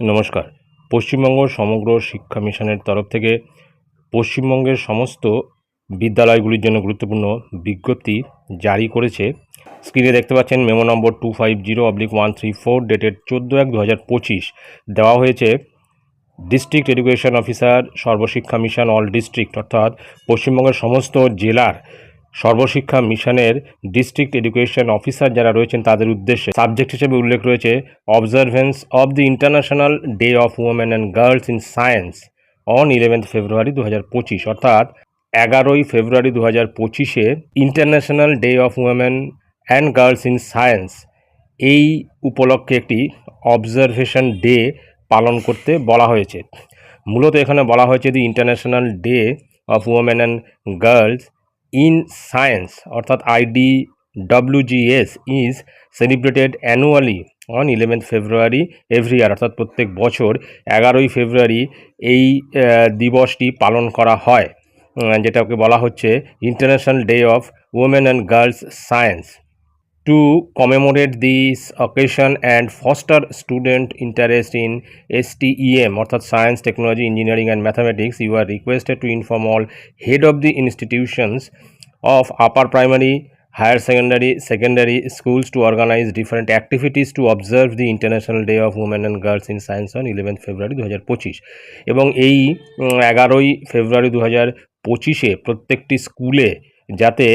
নমস্কার। পশ্চিমবঙ্গ সমগ্র শিক্ষা মিশনের তরফ থেকে পশ্চিমবঙ্গের সমস্ত বিদ্যালয়গুলির জন্য গুরুত্বপূর্ণ বিজ্ঞপ্তি জারি করেছে। স্ক্রিনে দেখতে পাচ্ছেন memo number two five zero oblique one three four dated চোদ্দ এক দু হাজার পঁচিশ। দেওয়া হয়েছে district education officer Sarva Shiksha mission all district, অর্থাৎ পশ্চিমবঙ্গের সমস্ত জেলার সর্বশিক্ষা মিশনের ডিস্ট্রিক্ট এডুকেশন অফিসার যারা রয়েছেন তাদের উদ্দেশ্যে সাবজেক্ট হিসেবে উল্লেখ রয়েছে observance of the international day of women and girls in science on eleventh February দু হাজার পঁচিশ, অর্থাৎ এগারোই ফেব্রুয়ারি দু হাজার পঁচিশে international day of women and girls in science. এই উপলক্ষে একটি অবজারভেশন ডে পালন করতে বলা হয়েছে। মূলত এখানে বলা হয়েছে the international day of women and girls in science, অর্থাৎ ID WGS is celebrated annually on eleventh February every year অর্থাৎ প্রত্যেক বছর এগারোই ফেব্রুয়ারি এই দিবসটি পালন করা হয়। যেটাকে বলা হচ্ছে international day of women and girls science to commemorate this occasion and foster student interest in STEM অর্থাৎ Science, Technology, Engineering and Mathematics, you are requested to inform all head of the institutions of upper primary, higher secondary, secondary schools to organize different activities to observe the International Day of Women and Girls in Science on 11th February দু এবং এই এগারোই ফেব্রুয়ারি দু হাজার পঁচিশে প্রত্যেকটি স্কুলে যাতে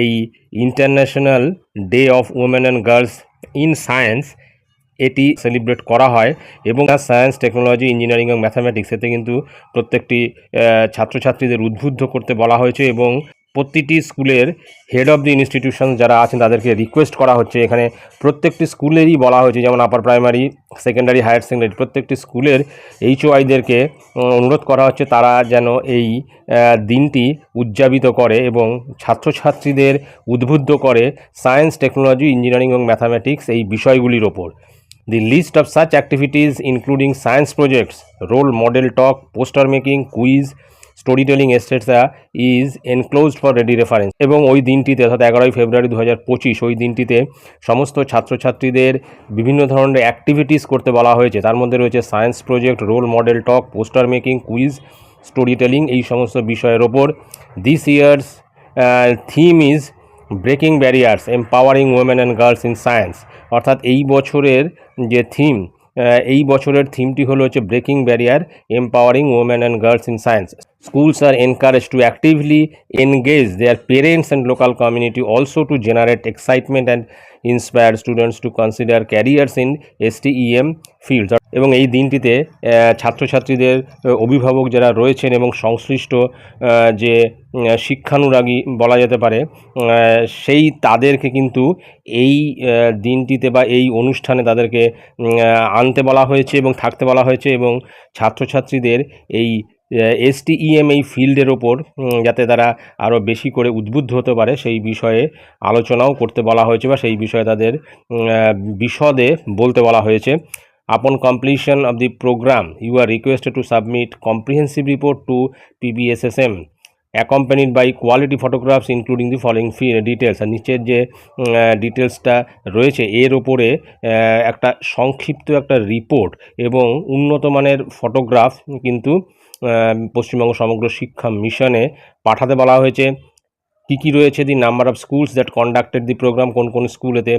এই international day of women and girls in science এটি সেলিব্রেট করা হয় এবং সায়েন্স টেকনোলজি ইঞ্জিনিয়ারিং এবং ম্যাথামেটিক্স এতে কিন্তু প্রত্যেকটি ছাত্রছাত্রীদের উদ্বুদ্ধ করতে বলা হয়েছে এবং প্রতিটি স্কুলের হেড অফ দি ইনস্টিটিউশন যারা আছেন তাদেরকে রিকোয়েস্ট করা হচ্ছে। এখানে প্রত্যেকটি স্কুলেরই বলা হয়েছে যেমন upper primary secondary higher secondary প্রত্যেকটি স্কুলের এইচওআইদেরকে অনুরোধ করা হচ্ছে তারা যেন এই দিনটি উদযাপিত করে এবং ছাত্রছাত্রীদের উদ্বুদ্ধ করে সায়েন্স টেকনোলজি ইঞ্জিনিয়ারিং এবং ম্যাথামেটিক্স এই বিষয়গুলির ওপর। The list of such activities, including science projects, role model talk, poster making, quiz, storytelling, etc., is enclosed for ready reference এবং ওই দিনটিতে অর্থাৎ এগারোই ফেব্রুয়ারি দু হাজার পঁচিশ ওই দিনটিতে সমস্ত ছাত্রছাত্রীদের বিভিন্ন ধরনের অ্যাক্টিভিটিস করতে বলা হয়েছে। তার মধ্যে রয়েছে science project role model talk poster making quiz storytelling এই সমস্ত বিষয়ের ওপর। This year's theme is breaking barriers empowering women and girls in science অর্থাৎ এই বছরের যে থিম এই বছরের থিমটি হলো হচ্ছে breaking barrier empowering women and girls in science schools are encourage to actively engage their parents and local community also to generate excitement and inspire students to consider careers in S T EM fields এবং এই দিনটিতে ছাত্রছাত্রীদের অভিভাবক যারা রয়েছেন এবং সংশ্লিষ্ট যে শিক্ষানুরাগী বলা যেতে পারে সেই তাদেরকে কিন্তু এই দিনটিতে বা এই অনুষ্ঠানে তাদেরকে আনতে বলা হয়েছে এবং থাকতে বলা হয়েছে এবং ছাত্রছাত্রীদের এই এসটিইএম এই ফিল্ডের ওপর যাতে তারা আরও বেশি করে উদ্বুদ্ধ হতে পারে, সেই বিষয়ে আলোচনাও করতে বলা হয়েছে বা সেই বিষয়ে তাদের বিশদে বলতে বলা হয়েছে। Upon completion of the programme you are requested to submit comprehensive report to PBSSM accompanied by quality photographs including the following fee details আর নিচের যে ডিটেলসটা রয়েছে, এর ওপরে একটা সংক্ষিপ্ত একটা রিপোর্ট এবং উন্নত মানের ফটোগ্রাফ কিন্তু পশ্চিমবঙ্গ সমগ্র শিক্ষা মিশনে পাঠাতে বলা হয়েছে। কী কী রয়েছে the number of schools that conducted the programme কোন কোন স্কুলেতে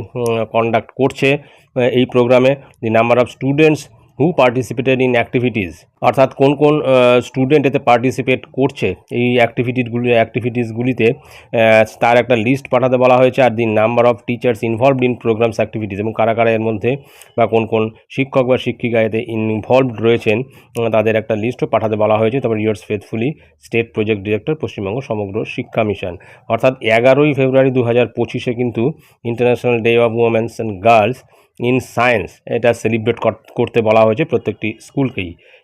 কন্ডাক্ট করছে এই প্রোগ্রামে the number of students who participated in activities অর্থাৎ কোন কোন স্টুডেন্ট এতে পার্টিসিপেট করছে, এই অ্যাক্টিভিটিগুলি অ্যাক্টিভিটিসগুলিতে তার একটা লিস্ট পাঠাতে বলা হয়েছে আর the number of teachers involved in programmes activities এবং কারা কারা এর মধ্যে বা কোন কোন শিক্ষক বা শিক্ষিকা এতে ইনভলভড রয়েছেন তাদের একটা লিস্টও পাঠাতে বলা হয়েছে। তারপর yours faithfully state project director Paschimbanga Samagra Shiksha mission অর্থাৎ এগারোই ফেব্রুয়ারি দু হাজার পঁচিশে কিন্তু international day of women's and girls in science এটা সেলিব্রেট করতে বলা হয়েছে প্রত্যেকটি স্কুলকেই